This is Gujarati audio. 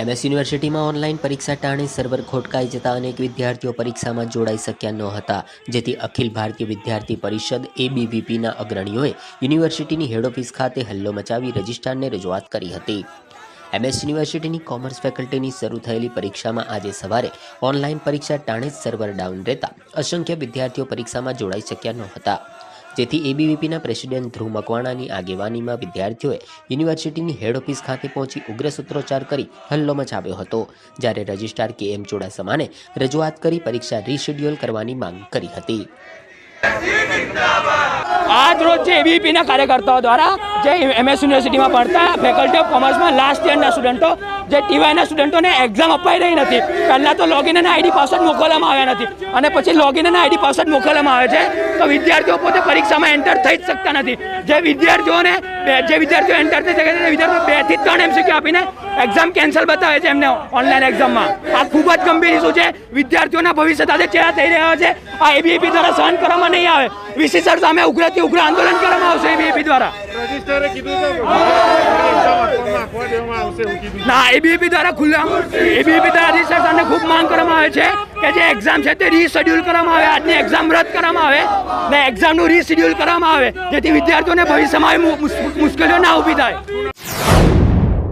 એમએસ યુનિવર્સિટીમાં ઓનલાઈન પરીક્ષા ટાણે સર્વર ખોટકાઈ જતા અનેક વિદ્યાર્થીઓ પરીક્ષામાં જોડાઈ શક્યા ન હતા. જેથી અખિલ ભારતીય વિદ્યાર્થી પરિષદ એબીવીપીના અગ્રણીઓએ યુનિવર્સિટીની હેડ ઓફિસ ખાતે હલ્લો મચાવી રજિસ્ટ્રારને રજૂઆત કરી હતી. એમએસ યુનિવર્સિટીની કોમર્સ ફેકલ્ટીની શરૂ થયેલી પરીક્ષામાં આજે સવારે ઓનલાઈન પરીક્ષા ટાણે જ સર્વર ડાઉન રહેતા અસંખ્ય વિદ્યાર્થીઓ પરીક્ષામાં જોડાઈ શક્યા ન હતા. જેથી એબીવીપીના પ્રેસિડેન્ટ ધ્રુવ મકવાણાની આગેવાનીમાં વિદ્યાર્થીઓએ યુનિવર્સિટીની હેડ ઓફિસ ખાતે પહોંચી ઉગ્ર સૂત્રોચ્ચાર કરી હલ્લો મચાવ્યો હતો. જ્યારે રજિસ્ટ્રાર કે એમ ચુડાસમાને રજૂઆત કરી પરીક્ષા રીશેડ્યુલ કરવાની માંગ કરી હતી. આજ રોજ છે કાર્યકર્તાઓ દ્વારા જે એમએસ યુનિવર્સિટીમાં ભણતા ફેકલ્ટી ઓફ કોમર્સમાં લાસ્ટ યરના સ્ટુડન્ટો જે ટીવાયના સ્ટુડન્ટોને એક્ઝામ અપાઈ રહી નથી. પહેલાં તો લોગિન અને આઈડી પાસવર્ડ મોકલવામાં આવ્યા નથી. અને પછી લોગિન અને આઈડી પાસવર્ડ મોકલવામાં આવે છે. તો વિદ્યાર્થીઓ પોતે પરીક્ષામાં એન્ટર થઈ જ શકતા નથી. જે વિદ્યાર્થીઓને બે- જે વિદ્યાર્થીઓ એન્ટર થઈ શકે છે વિદ્યાર્થીઓ બેથી ત્રણ એમસીક્યુ આપીને એક્ઝામ કેન્સલ બતાવે છે એમને ઓનલાઈન એક્ઝામમાં આ ખૂબ જ ગંભીર ઇસ્યુ છે. વિદ્યાર્થીઓના ભવિષ્ય સાથે ચેડા થઈ રહ્યા છે. આ એબીએપી દ્વારા સહન કરવામાં નહીં આવે. વીસી સર સામે ઉગ્રથી ઉગ્ર આંદોલન કરવામાં આવશે એબીએપી દ્વારા. ના એબીએપી દ્વારા ખુલ્લા એબીએપી દ્વારા સરને ખૂબ છે કે જે એક્ઝામ છે તે રીશેડ્યુલ કરવામાં આવે. આજની એક્ઝામ રદ કરવામાં આવે ને એક્ઝામનું રીશેડ્યુલ કરવામાં આવે. જેથી વિદ્યાર્થીઓને ભવિષ્યમાં મુશ્કેલીઓ ના ઊભી થાય.